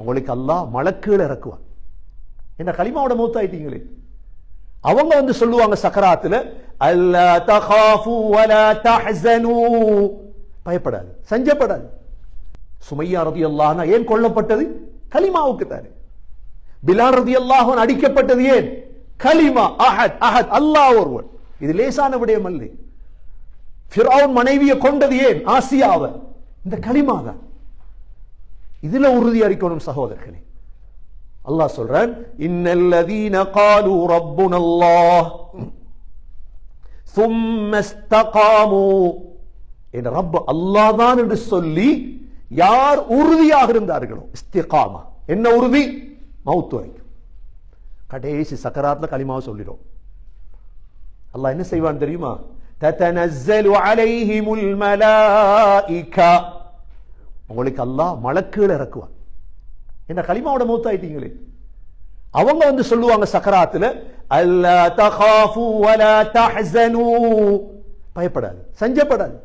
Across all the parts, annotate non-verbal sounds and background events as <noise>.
உங்களுக்கு அல்லாஹ் மலக்குகள் இறக்குவான். என்ன களிமாவோட மூத்தாயிட்டீங்களே? அவங்க வந்து சொல்லுவாங்க சக்கராத்துல அல்லா தகாஃபு வலா தஹ்ஸனு பயப்படாது சஞ்சப்படாது. சுமையா அல்லாஹ்னா ஏன் கொல்லப்பட்டது? கலிமாவுக்கு தானே. பிலால் ரதியல்லாஹு அடிக்கப்பட்டது ஏன்? கலிமா அஹத் அஹத் அல்லாஹ் ஒருவன். இது லேசான விடயம் அல்ல. ஃபிரௌன் மனைவியை கொண்டது ஏன்? ஆசியாவை. இந்த களிமா தான். இதுல உறுதி அறிக்கணும் சகோதரர்களே. அல்லாஹ் சொல்றான் இன்னல்லதீன காலு ரப்புனல்லாஹ் சும்மஸ்தகாமு. என் ரப் அல்லாஹ் தான் என்று சொல்லி யார் உறுதியாக இருந்தார்களோ இஸ்திகாமா. என்ன உறுதி? மவுத்து வரைக்கும். கடைசி சக்கராத்ல களிமாவை சொல்லிடும். அல்லாஹ் என்ன செய்வான் தெரியுமா? தத்தனஸ்ஸலு அலைஹிமுல் மலாயிகா. உங்களுக்கு அல்லாஹ் மலக்குகள் இறக்குவான் என்ன களிமாவோட மூத்தாயிட்டீங்களே அவங்க வந்து சொல்லுவாங்க சக்கராத்துல அல்லா தகாஃபு வலா தஹ்ஸனு பயப்படாது சஞ்சப்படாது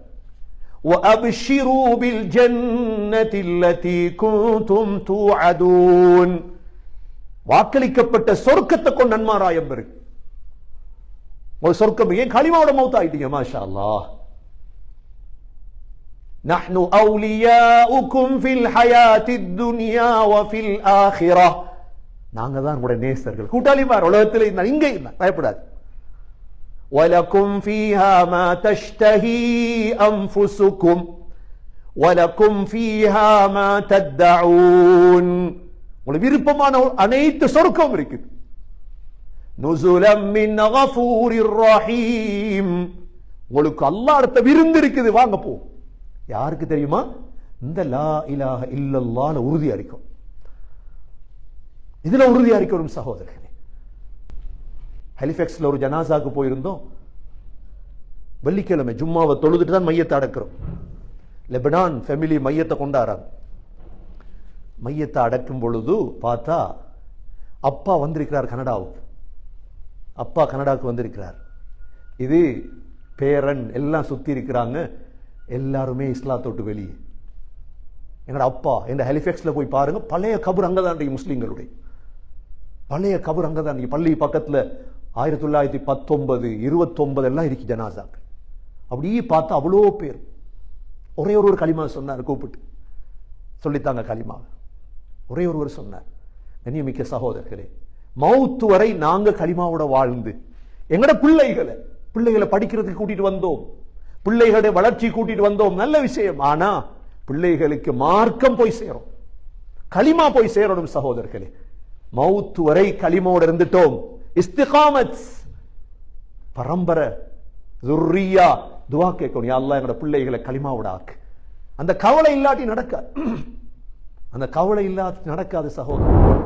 وأبشروا بالجنة التي كنتم توعدون வாக்களிக்கப்பட்ட சொர்க்கத்தை கொண்டு நன்மாராயம் பெரு ஒரு சொர்க்கம் ஏன் களிமாவோட மௌத் ஆயிட்டீங்க மாஷா அல்லாஹ் نحن أولياؤكم في الحياة الدنيا وفي الآخرة நாங்க தான் உங்களுடைய நேசர்கள் கூட்டாளிமார் உலகத்தில் இருந்தா இங்கே இருந்தா பயப்படாது ولكم فيها ما تشتهي أنفسكم ولكم فيها ما تدعون உங்களுக்கு விருப்பமான அனைத்து சொர்க்கம் இருக்குது நுசுலம் மின் கஃபூரிர் ரஹீம் உங்களுக்கு அல்லாஹ் அடுத்த விருந்து இருக்குது வாங்க போ யாருக்கு தெரியுமா? இந்த லா இலாக இல்லல்லாஹ்ல உறுதி அறிக்கும் இதுல உறுதி அறிக்கணும் சகோதரர்களே. ஹெலிஃபெக்ஸ்ல ஒரு ஜனாசாக்கு போயிருந்தோம். வெள்ளிக்கிழமை ஜும்மாவை தொழுதுட்டு தான் மையத்தை அடக்கிறோம். லெபனான் ஃபேமிலி மையத்தை கொண்டாடுறாங்க மையத்தை அடக்கும் பொழுது பார்த்தா அப்பா வந்திருக்கிறார் கனடாவுக்கு. அப்பா கனடாவுக்கு வந்திருக்கிறார். இது பேரன் எல்லாம் சுத்தி இருக்கிறாங்க. எல்லாருமே இஸ்லாத்தோட்டு வெளியே. எங்களோட அப்பா இந்த ஹெலிஃபெக்ஸில் போய் பாருங்க பழைய கபர் அங்கதான் தான் முஸ்லீம்களுடைய. பழைய கபர் அங்கதான் இருக்கு பள்ளி பக்கத்தில் ஆயிரத்தி தொள்ளாயிரத்தி பத்தொன்பது இருபத்தொன்பது எல்லாம் இருக்கு ஜனாசாக்கள். அப்படியே பார்த்தா அவ்வளோ பேர். ஒரே ஒரு ஒரு களிமா சொன்னார் கூப்பிட்டு. சொல்லித்தாங்க களிமா ஒரே ஒருவர் சொன்னார். கண்ணியமிக்க சகோதரர்களே மவுத்து வரை நாங்கள் களிமாவோட வாழ்ந்து எங்கட பிள்ளைகளை பிள்ளைகளை படிக்கிறதுக்கு கூட்டிட்டு வந்தோம். பிள்ளைகளுடைய வளர்ச்சி கூட்டிட்டு வந்தோம். நல்ல விஷயம். ஆனா பிள்ளைகளுக்கு மார்க்கம் போய் சேரும். களிமா போய் சேரணும் சகோதரர்களே. மவுத்து வரை களிமோடு இருந்துட்டோம். இஸ்திகாமத். பரம்பரை. துர்ரியா. துவா கேட்கணும். யா அல்லாஹ் எங்களோட பிள்ளைகளை களிமாவோட ஆக்கு. அந்த கவலை இல்லாட்டி நடக்க <clears throat> அந்த கவலை இல்லாட்டி நடக்காது சகோதரன்